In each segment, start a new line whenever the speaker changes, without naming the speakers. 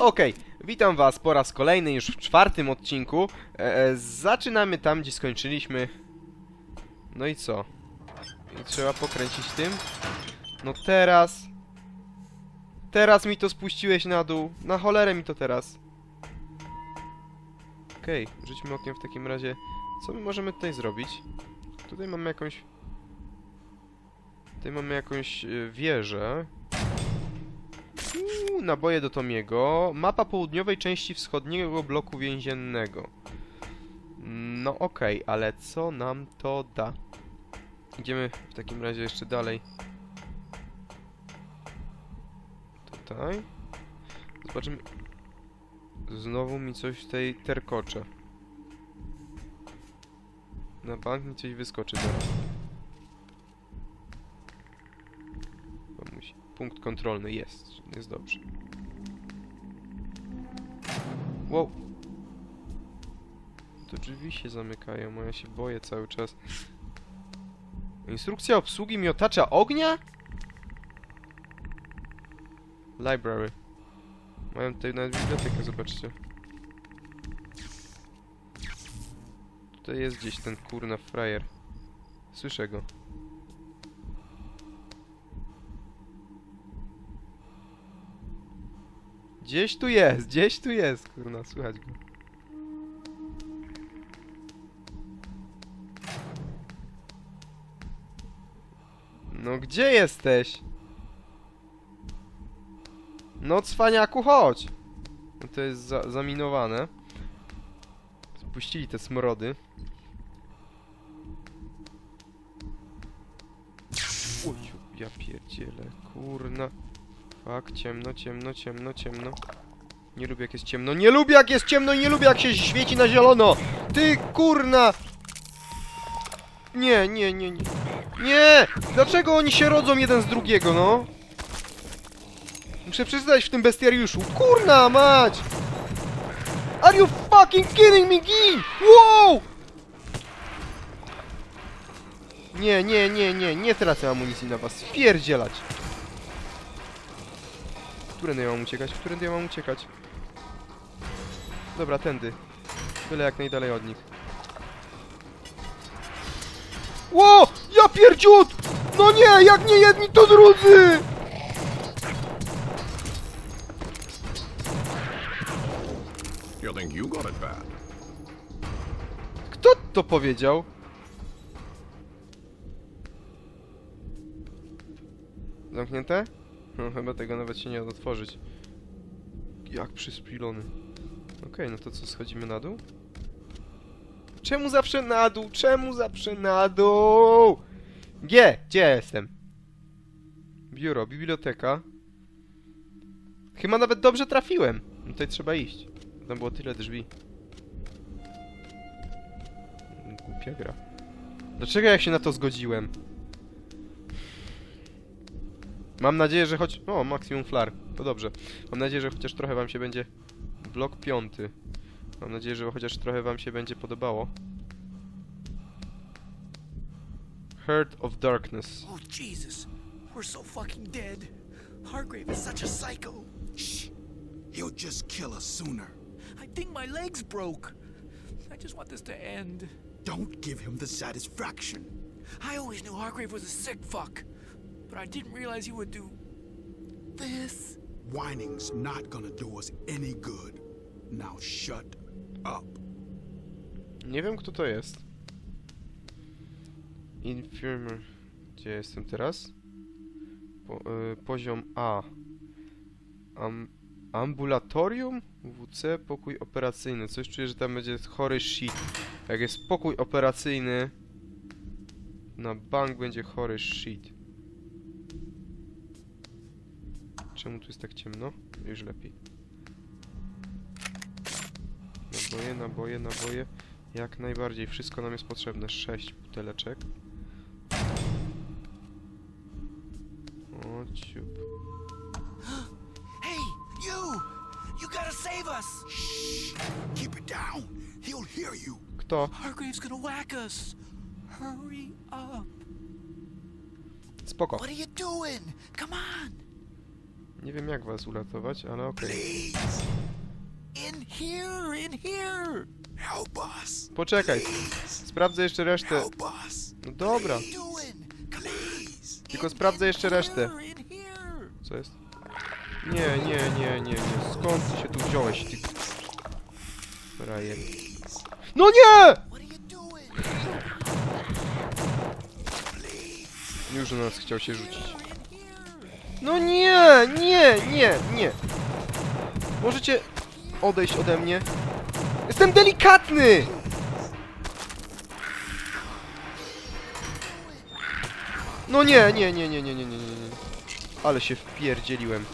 Okej, witam was po raz kolejny, już w czwartym odcinku. E, e, zaczynamy tam, gdzie skończyliśmy. No i co? I trzeba pokręcić tym. No teraz... Teraz mi to spuściłeś na dół. Na cholerę mi to teraz. Okej, rzućmy okiem w takim razie. Co my możemy tutaj zrobić? Tutaj mamy jakąś... Tutaj mamy jakąś e, wieżę. Naboje do Tomiego. Mapa południowej części wschodniego bloku więziennego. No okej, ale co nam to da? Idziemy w takim razie jeszcze dalej. Tutaj. Zobaczymy. Znowu mi coś tutaj terkocze. Na bank mi coś wyskoczy zaraz. Punkt kontrolny jest. Jest dobrze. Wow. To drzwi się zamykają, a ja się boję cały czas. Instrukcja obsługi miotacza ognia? Library. Mają tutaj nawet bibliotekę, zobaczcie. Tutaj jest gdzieś ten kurna frajer. Słyszę go. Gdzieś tu jest, gdzieś tu jest, kurna, słychać go. No gdzie jesteś? No cwaniaku, chodź! No to jest za zaminowane. Spuścili te smrody. Uj, ja pierdzielę, kurna. Fak, ciemno, ciemno, ciemno, ciemno. Nie lubię jak jest ciemno. Nie lubię jak jest ciemno i nie lubię jak się świeci na zielono! Ty kurna! Nie, nie, nie, nie. Nie! Dlaczego oni się rodzą jeden z drugiego, no? Muszę przyznać w tym bestiariuszu. Kurna mać! Are you fucking kidding me, Gi? Wow! Nie, nie, nie, nie, nie tracę amunicji na was. Spierdzielać. Którędy ja mam uciekać? Którędy ja mam uciekać? Dobra, tędy. Byle jak najdalej od nich. Ło! Ja pierdziut! No nie, jak nie jedni, to drudzy!
You think you got it bad?
Kto to powiedział? Zamknięte? No, chyba tego nawet się nie da otworzyć. Jak przyspilony. Okej, no to co, schodzimy na dół? Czemu zawsze na dół? Czemu zawsze na dół? Gdzie? Gdzie jestem? Biuro, biblioteka. Chyba nawet dobrze trafiłem. No tutaj trzeba iść. Tam było tyle drzwi. Głupia gra. Dlaczego ja się na to zgodziłem? Mam nadzieję, że choć... O, maksimum flar. To dobrze. Mam nadzieję, że chociaż trochę wam się będzie... Blok piąty. Mam nadzieję, że chociaż trochę wam się będzie podobało. Heart of Darkness.
Oh, Jesus. We're so fucking dead. Hargrave is such a psycho.
Shh. He'll just kill us sooner.
I think my leg's broke. I just want this to end.
Don't give him the satisfaction.
I always knew Hargrave was a sick fuck. But I didn't realize he would do... this.
Whining's not gonna do us any good. Now shut up.
Nie wiem, kto to jest. Infirmer. Gdzie jestem teraz? Po, y, poziom A. Am, ambulatorium? WC, pokój operacyjny. Coś czuję, że tam będzie chory shit. Jak jest pokój operacyjny, na bank będzie chory shit. Czemu tu jest tak ciemno? Już lepiej. Naboje, naboje, naboje. Jak najbardziej, wszystko nam jest potrzebne. Sześć buteleczek. O, ciup.
Hey, you! You gotta save us!
Shh. Keep it down. He'll hear you.
Kto?
Hargrave's gonna whack us. Hurry up.
Spoko.
What are you doing? Come on.
Nie wiem jak was uratować, ale okej.
Us.
Poczekaj, sprawdzę jeszcze resztę. No dobra, tylko sprawdzę jeszcze resztę. Co jest? Nie, nie, nie, nie, nie. Skąd ty się tu wziąłeś, ty... Frajer. No nie! Już na nas chciał się rzucić. No nie, nie, nie, nie. Możecie odejść ode mnie. Jestem delikatny! No nie, nie, nie, nie, nie, nie, nie, nie. Ale się wpierdzieliłem.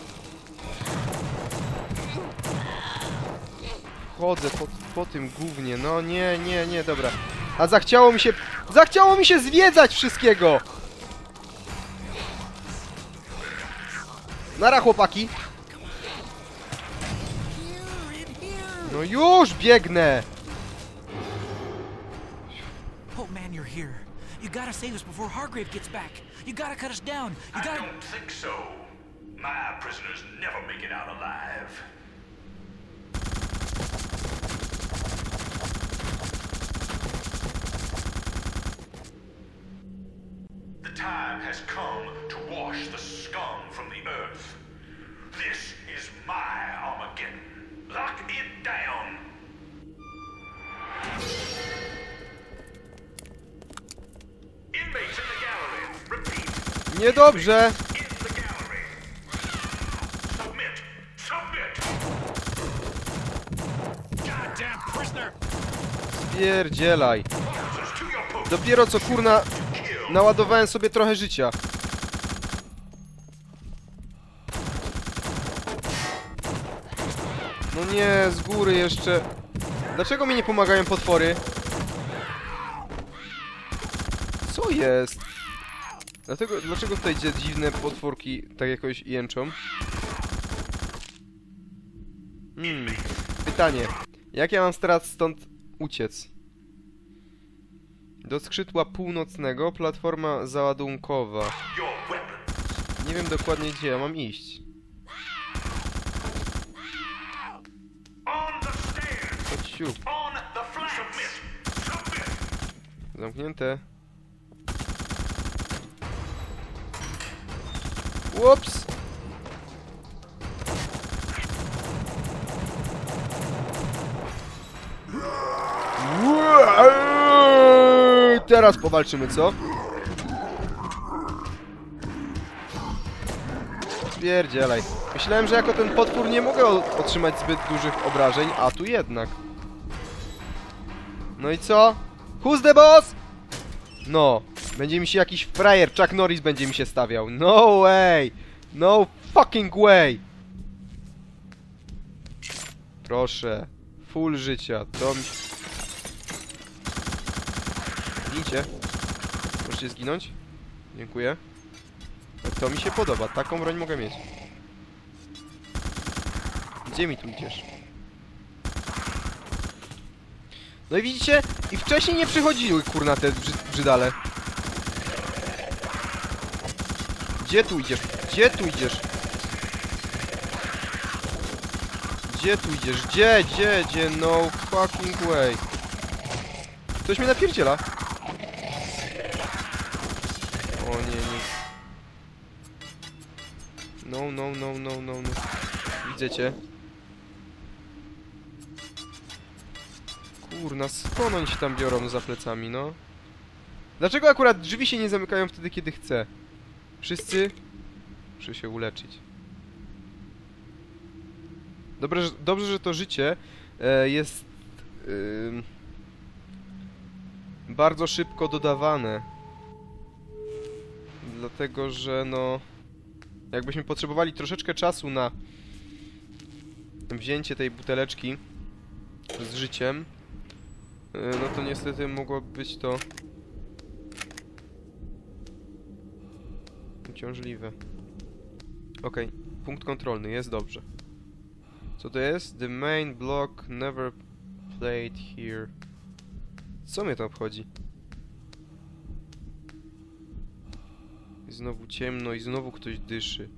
Chodzę po, po tym głównie. No nie, nie, nie, dobra. A zachciało mi się... Zachciało mi się zwiedzać wszystkiego! Nara chłopaki! No już biegnę!
Oh man, you're here. You gotta save us before Hargrave gets back. You gotta cut us down. You
I
gotta.
don't think so. My prisoners never make it out alive. Time has come to wash the scum from the earth. This is my Armageddon. Lock it down. Inmates in the gallery. Repeat.
Niedobrze! Pierdzielaj. Dopiero co kurna naładowałem sobie trochę życia. No nie, z góry jeszcze. Dlaczego mi nie pomagają potwory? Co jest? Dlatego, dlaczego tutaj te dziwne potworki tak jakoś jęczą? Hmm. Pytanie. Jak ja mam teraz stąd uciec? Do skrzydła północnego platforma załadunkowa. Nie wiem dokładnie gdzie ja mam iść. Chodź. Zamknięte. Ups! Teraz powalczymy, co? Spierdzielaj. Myślałem, że jako ten potwór nie mogę otrzymać zbyt dużych obrażeń, a tu jednak. No i co? Who's the boss? No, będzie mi się jakiś frajer, Chuck Norris będzie mi się stawiał. No way! No fucking way! Proszę. Full życia, to mi... Gincie. Możecie zginąć? Dziękuję. To mi się podoba, taką broń mogę mieć. Gdzie mi tu idziesz? No i widzicie? I wcześniej nie przychodziły, kurna, te brzy brzydale. Gdzie tu idziesz? Gdzie tu idziesz? Gdzie tu idziesz? Gdzie? Gdzie? Gdzie? No fucking way. Ktoś mnie napierdziela. No, no, no, no, no. Widzę cię. Kurna, skąd tam biorą za plecami, no? Dlaczego akurat drzwi się nie zamykają wtedy, kiedy chcę? Wszyscy muszę się uleczyć. Dobrze, że- dobrze że to życie e, jest ym, bardzo szybko dodawane. Dlatego, że no... Jakbyśmy potrzebowali troszeczkę czasu na wzięcie tej buteleczki z życiem, e, no to niestety mogło być to uciążliwe. Okej, punkt kontrolny, jest dobrze. Co to jest? The main block never played here. Co mnie to obchodzi? Znowu ciemno i znowu ktoś dyszy.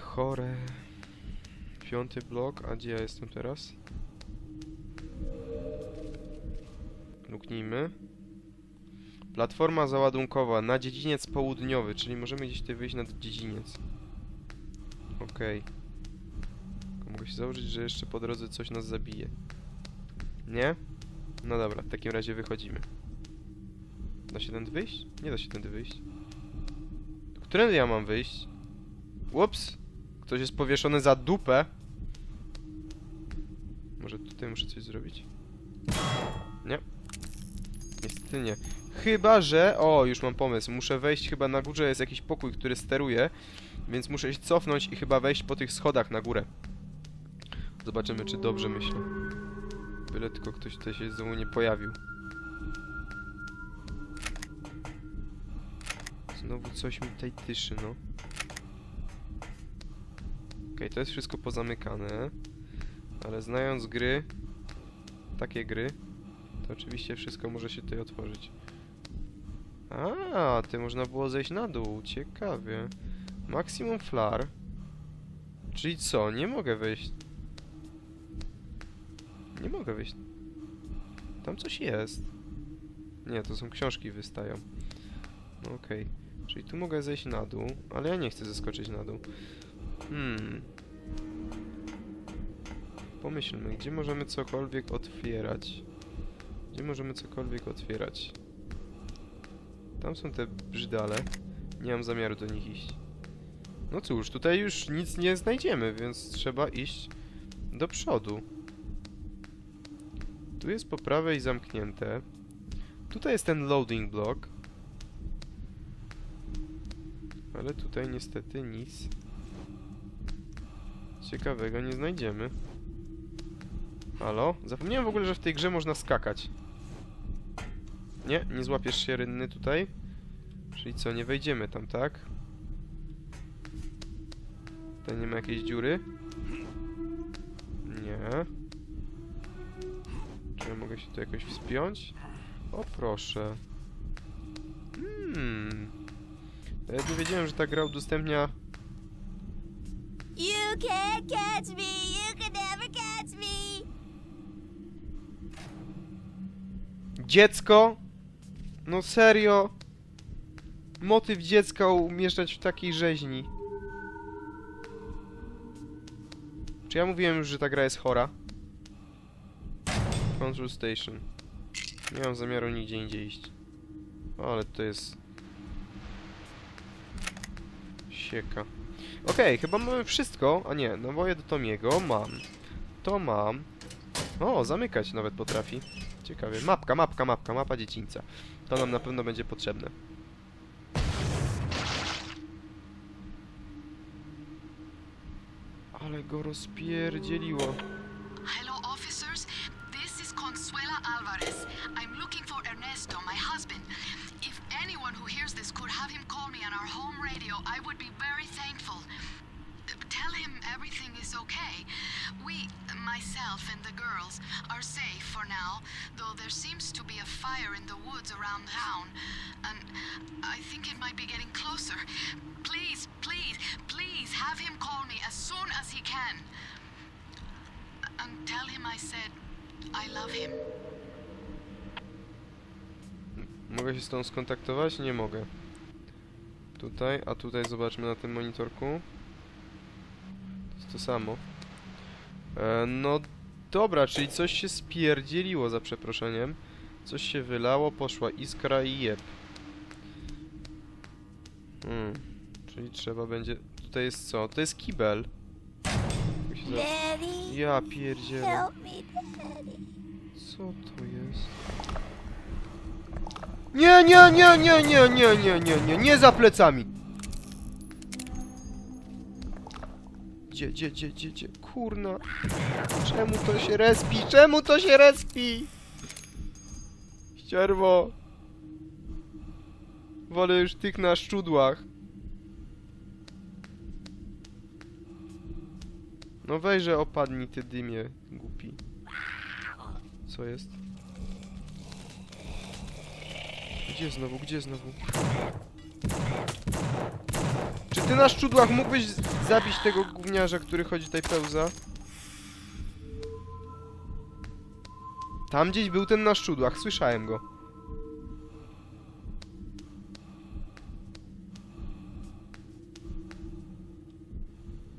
Chore. Piąty blok, a gdzie ja jestem teraz? Luknijmy. Platforma załadunkowa na dziedziniec południowy, czyli możemy gdzieś tutaj wyjść na dziedziniec. Okej. Tylko Mogę się założyć, że jeszcze po drodze coś nas zabije. Nie? No dobra, w takim razie wychodzimy. Da się tędy wyjść? Nie da się tędy wyjść. Którędy ja mam wyjść? Ups! Ktoś jest powieszony za dupę. Może tutaj muszę coś zrobić? Nie. Niestety nie. Chyba, że... O, już mam pomysł. Muszę wejść chyba na górze jest jakiś pokój, który steruje. Więc muszę się cofnąć i chyba wejść po tych schodach na górę. Zobaczymy, czy dobrze myślę. Byle tylko ktoś tutaj się znowu nie pojawił. Znowu coś mi tutaj tyszy, no. Okej, to jest wszystko pozamykane. Ale znając gry, takie gry, to oczywiście wszystko może się tutaj otworzyć. A, ty można było zejść na dół, ciekawie. Maximum flar. Czyli co, nie mogę wejść. Nie mogę wejść. Tam coś jest. Nie, to są książki wystają. No Okej. Czyli tu mogę zejść na dół, ale ja nie chcę zeskoczyć na dół. Hmm. Pomyślmy, gdzie możemy cokolwiek otwierać? Gdzie możemy cokolwiek otwierać? Tam są te brzydale. Nie mam zamiaru do nich iść. No cóż, tutaj już nic nie znajdziemy, więc trzeba iść do przodu. Tu jest po prawej zamknięte. Tutaj jest ten loading block. Ale tutaj niestety nic ciekawego nie znajdziemy. Halo? Zapomniałem w ogóle, że w tej grze można skakać. Nie, nie złapiesz się rynny tutaj. Czyli co, nie wejdziemy tam, tak? Tutaj nie ma jakiejś dziury? Nie. Czy ja mogę się tu jakoś wspiąć? O proszę. Hmm. Nie wiedziałem, że ta gra udostępnia
You can't catch me. You can never catch me.
Dziecko? No serio? Motyw dziecka umieszczać w takiej rzeźni. Czy ja mówiłem już, że ta gra jest chora? Control Station. Nie mam zamiaru nigdzie indziej iść. O, ale to jest... Sieka. Okej, chyba mamy wszystko. A nie, naboje do Tomiego mam. To mam. O, zamykać nawet potrafi. Ciekawie. Mapka, mapka, mapka, mapa dziecinca. To nam na pewno będzie potrzebne. Ale go rozpierdzieliło.
Hello, officers. This is Consuela Alvarez. I'm looking for Ernesto, my husband. If anyone who hears this could have him call me on our home I would be very thankful. Tell him everything is okay. We, myself and the girls, are safe for now, though there seems to be a fire in the woods around town, and I think it might be getting closer. Please, please, please have him call me as soon as he can. And tell him I said I love him.
Mogę się z tą skontaktować? Nie mogę. Tutaj, a tutaj zobaczmy na tym monitorku. To jest to samo. E, no dobra, czyli coś się spierdzieliło za przeproszeniem. Coś się wylało, poszła iskra i jeb. Hmm. Czyli trzeba będzie... Tutaj jest co? To jest kibel. Za-
Daddy,
Ja pierdzielę. Co to jest? Nie, nie, nie, nie, nie, nie, nie, nie, nie, nie za plecami! Gdzie, gdzie, gdzie, gdzie, gdzie? Kurna. Czemu to się respi? Czemu to się respi? Ścierwo. Wolę już tych na szczudłach. No wejrze opadnij ty dymie, głupi. Co jest? Gdzie znowu? Gdzie znowu? Czy Ty na szczudłach mógłbyś zabić tego gówniarza, który chodzi tutaj pełza? Tam gdzieś był ten na szczudłach, słyszałem go.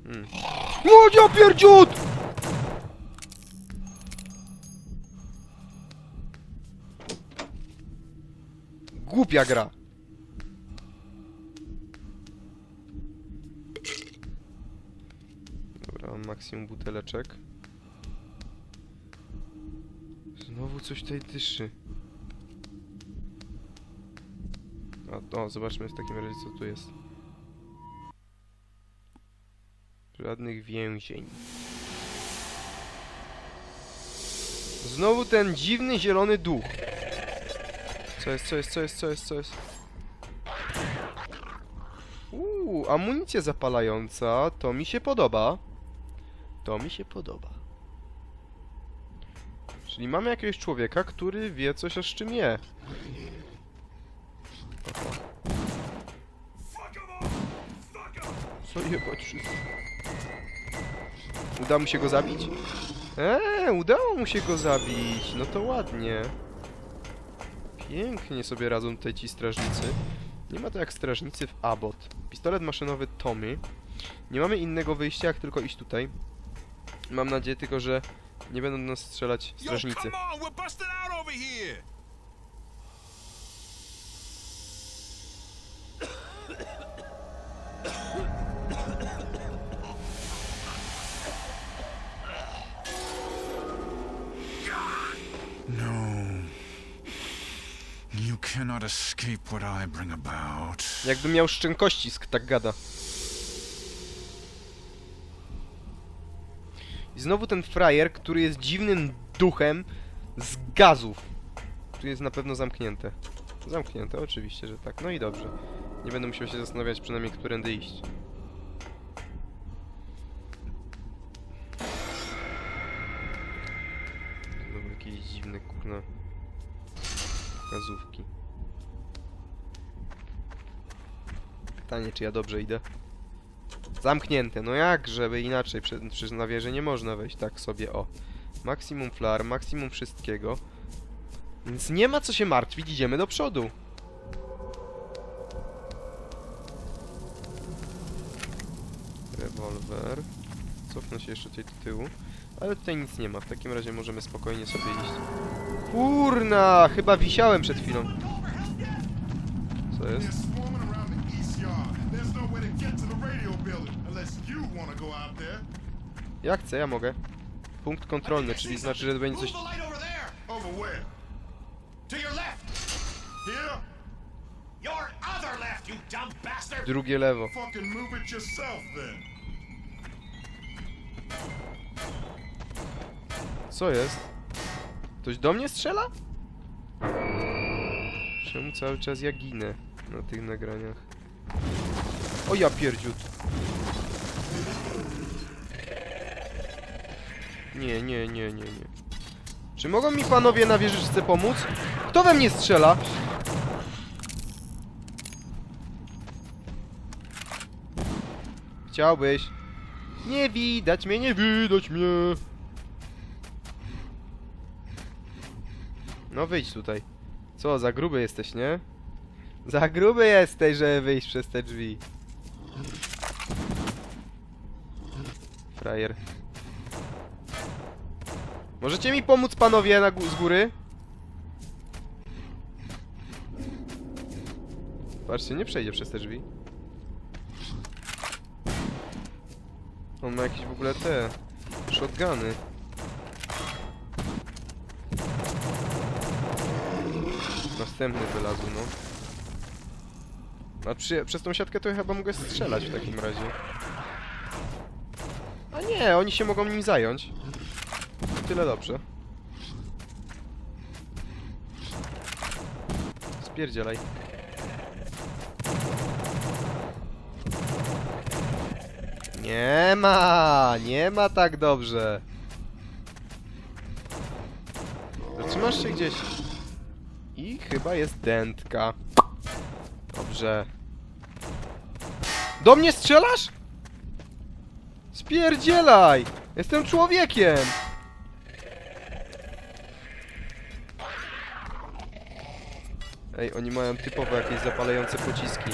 Hmm. Łodzia pierdziut! Głupia gra. Dobra, maksimum buteleczek. Znowu coś tutaj dyszy. A, o, zobaczmy w takim razie co tu jest. Żadnych więzień. Znowu ten dziwny zielony duch. Co jest, co jest, co jest, co jest, co jest? Uuu, amunicja zapalająca. To mi się podoba. To mi się podoba. Czyli mamy jakiegoś człowieka, który wie coś o z czym je. Co jebać wszystko? Uda mu się go zabić? Eee, udało mu się go zabić. No to ładnie. Pięknie sobie radzą tutaj ci strażnicy. Nie ma to jak strażnicy w Abbott. Pistolet maszynowy Tommy. Nie mamy innego wyjścia, jak tylko iść tutaj. Mam nadzieję tylko, że nie będą do nas strzelać strażnicy. Jakby miał szczękościsk, tak gada. I znowu ten frajer, który jest dziwnym duchem z gazów. Tu jest na pewno zamknięte. Zamknięte, oczywiście, że tak. No i dobrze. Nie będę musiał się zastanawiać przynajmniej, którędy iść. Znowu jakieś dziwne, kurna... Gazówki. Pytanie, czy ja dobrze idę? Zamknięte, no jak, żeby inaczej, Prze- przecież na wieżę nie można wejść tak sobie, o. Maksimum flar, maksimum wszystkiego. Więc nie ma co się martwić, idziemy do przodu. Rewolwer. Cofnę się jeszcze tutaj do tyłu. Ale tutaj nic nie ma, w takim razie możemy spokojnie sobie iść. Kurna, chyba wisiałem przed chwilą. Co jest? Ja chcę, ja mogę. Punkt kontrolny, czyli znaczy, że będzie coś...
Move the light over there!
Over where?
To your left!
Here?
Your other left, you dumb bastard!
Drugie lewo.
Fucking move it yourself then.
Co jest? Ktoś do mnie strzela? Czemu cały czas ja ginę na tych nagraniach? O ja pierdziut. Nie, nie, nie, nie, nie. Czy mogą mi panowie na wieżyczce pomóc? Kto we mnie strzela? Chciałbyś. Nie widać mnie, nie widać mnie. No wyjdź tutaj. Co, za gruby jesteś, nie? Za gruby jesteś, żeby wyjść przez te drzwi. Frajer. Możecie mi pomóc, panowie, na z góry? Patrzcie, nie przejdzie przez te drzwi. On ma jakieś w ogóle te... Shotguny. Następny wylazł, no. A przy, przez tą siatkę to ja chyba mogę strzelać w takim razie. A nie, oni się mogą nim zająć. Tyle dobrze. Spierdzielaj. Nie ma, nie ma tak dobrze. Zatrzymasz się gdzieś. I chyba jest dętka. Dobrze. Do mnie strzelasz? Spierdzielaj! Jestem człowiekiem! Ej, oni mają typowo jakieś zapalające pociski.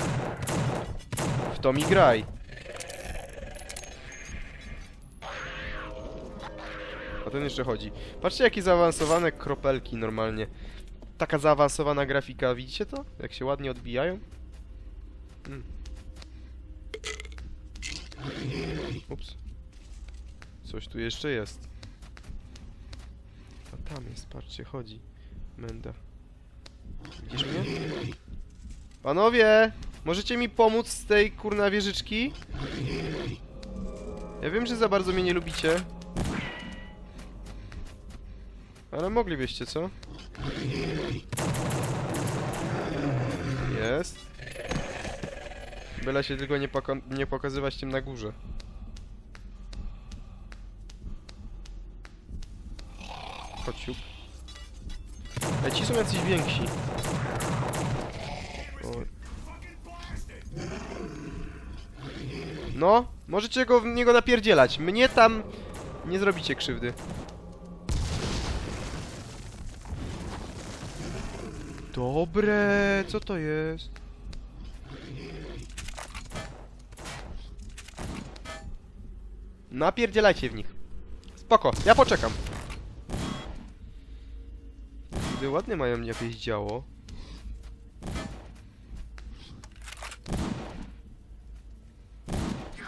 W to mi graj. A ten jeszcze chodzi. Patrzcie jakie zaawansowane kropelki normalnie. Taka zaawansowana grafika, widzicie to? Jak się ładnie odbijają? Mm. Ups. Coś tu jeszcze jest. A tam jest, patrzcie, chodzi. Menda. Widzisz mnie? Panowie! Możecie mi pomóc z tej kurna wieżyczki? Ja wiem, że za bardzo mnie nie lubicie. Ale moglibyście, co? Jest. Byle się tylko nie, poko- nie pokazywać tym na górze. Chodź, Ej, ci są jacyś więksi. No, możecie go w niego napierdzielać. Mnie tam nie zrobicie krzywdy. Dobre, co to jest? Napierdzielajcie w nich. Spoko, ja poczekam. Gdy ładnie mają jakieś działo.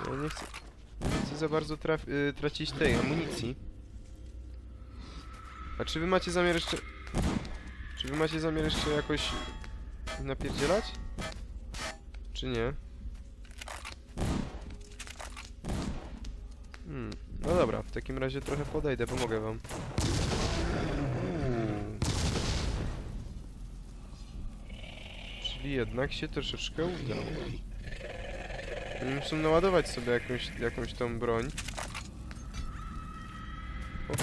Ja nie chcę, nie chcę za bardzo traf, y, tracić tej amunicji. A czy wy macie zamiar jeszcze... Czy wy macie zamiar jeszcze jakoś napierdzielać? Czy nie? Hmm, no dobra, w takim razie trochę podejdę, pomogę wam. Uuu. Czyli jednak się troszeczkę udało. Muszę naładować sobie jakąś, jakąś tą broń. O.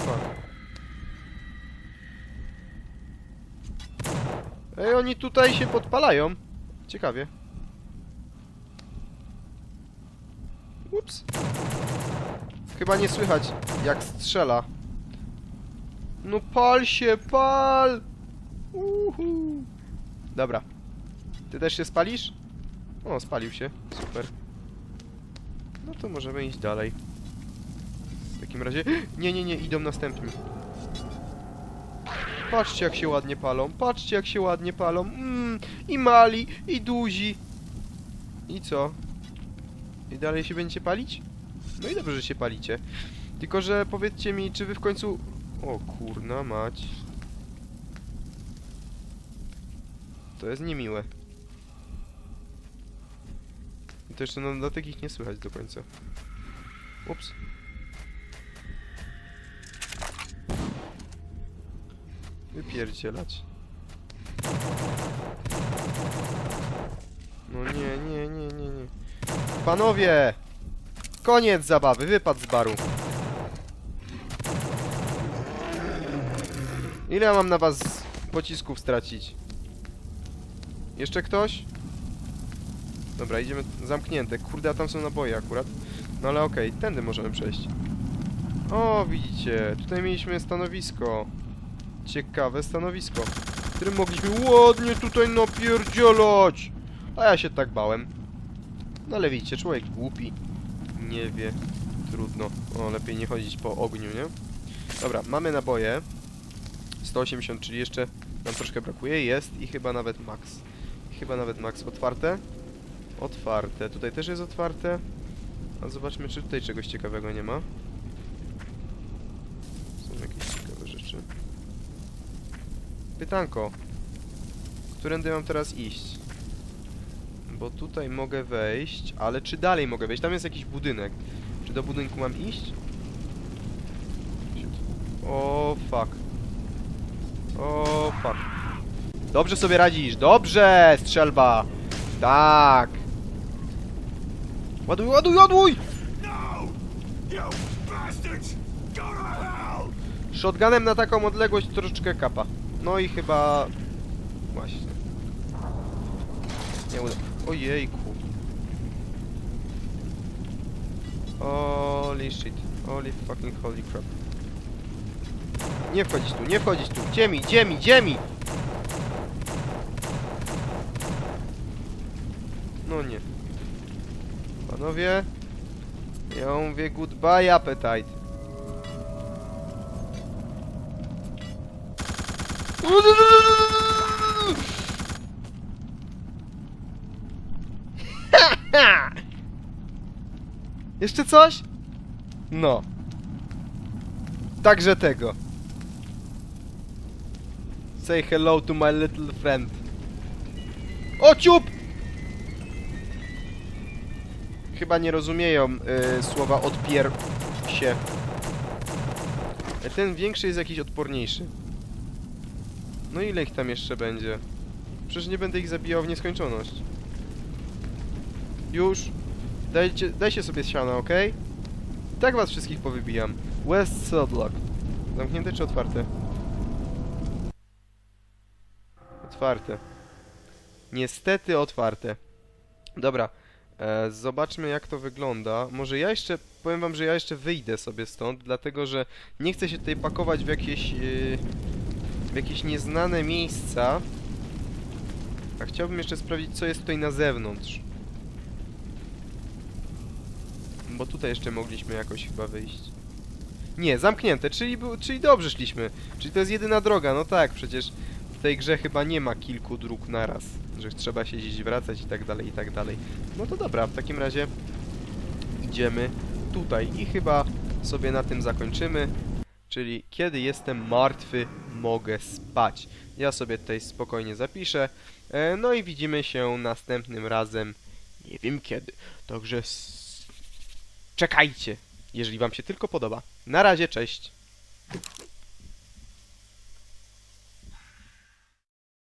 Ej, oni tutaj się podpalają. Ciekawie. Ups. Chyba nie słychać, jak strzela. No pal się, pal! Uhu. Dobra. Ty też się spalisz? O, spalił się. Super. No to możemy iść dalej. W takim razie... Nie, nie, nie, idą następni. Patrzcie jak się ładnie palą, patrzcie jak się ładnie palą. Mm, I mali, i duzi. I co? I dalej się będziecie palić? No i dobrze, że się palicie. Tylko, że powiedzcie mi, czy wy w końcu... O kurna mać. To jest niemiłe. I to jeszcze na dodatek ich nie słychać do końca. Ups. Wypierdzielać. No nie, nie, nie, nie, nie. Panowie! Koniec zabawy, wypad z baru. Ile mam na was pocisków stracić? Jeszcze ktoś? Dobra, idziemy zamknięte. Kurde, a tam są naboje akurat. No ale okej, tędy możemy przejść. O, widzicie, tutaj mieliśmy stanowisko. Ciekawe stanowisko, w którym mogliśmy ładnie tutaj napierdzielać. A ja się tak bałem. No ale widzicie, człowiek głupi. Nie wie. Trudno. O, lepiej nie chodzić po ogniu, nie? Dobra, mamy naboje. 180, czyli jeszcze nam troszkę brakuje. Jest i chyba nawet max. Chyba nawet max. Otwarte? Otwarte. Tutaj też jest otwarte. A zobaczmy, czy tutaj czegoś ciekawego nie ma. Są jakieś ciekawe rzeczy. Pytanko. Którędy mam teraz iść? Bo tutaj mogę wejść, ale czy dalej mogę wejść? Tam jest jakiś budynek. Czy do budynku mam iść? O fuck. O fuck. Dobrze sobie radzisz, dobrze, strzelba. Tak. Ładuj, ładuj, ładuj! Shotgunem na taką odległość troszeczkę kapa. No i chyba... Właśnie. Nie uda... Ojejku. Holy shit. Holy fucking holy crap. Nie wchodzić tu, nie wchodzić tu. Gdzie mi, gdzie mi, gdzie mi? No nie. Panowie, ja mówię goodbye appetite. Jeszcze coś? No. Także tego. Say hello to my little friend. O ciup! Chyba nie rozumieją y, słowa odpier się. Ten większy jest jakiś odporniejszy. No ile ich tam jeszcze będzie? Przecież nie będę ich zabijał w nieskończoność. Już. Dajcie, dajcie sobie siano, ok? Tak was wszystkich powybijam. West Sodlock. Zamknięte czy otwarte? Otwarte. Niestety otwarte. Dobra. E, zobaczmy jak to wygląda. Może ja jeszcze, powiem wam, że ja jeszcze wyjdę sobie stąd, dlatego że nie chcę się tutaj pakować w jakieś, yy, w jakieś nieznane miejsca. A chciałbym jeszcze sprawdzić, co jest tutaj na zewnątrz. Bo tutaj jeszcze mogliśmy jakoś chyba wyjść. Nie, zamknięte, czyli, czyli dobrze szliśmy. Czyli to jest jedyna droga, no tak, przecież w tej grze chyba nie ma kilku dróg naraz. Że trzeba siedzieć, wracać i tak dalej, i tak dalej. No to dobra, w takim razie idziemy tutaj i chyba sobie na tym zakończymy. Czyli kiedy jestem martwy, mogę spać. Ja sobie tutaj spokojnie zapiszę. E, no i widzimy się następnym razem. Nie wiem kiedy. Także czekajcie, jeżeli wam się tylko podoba. Na razie, cześć.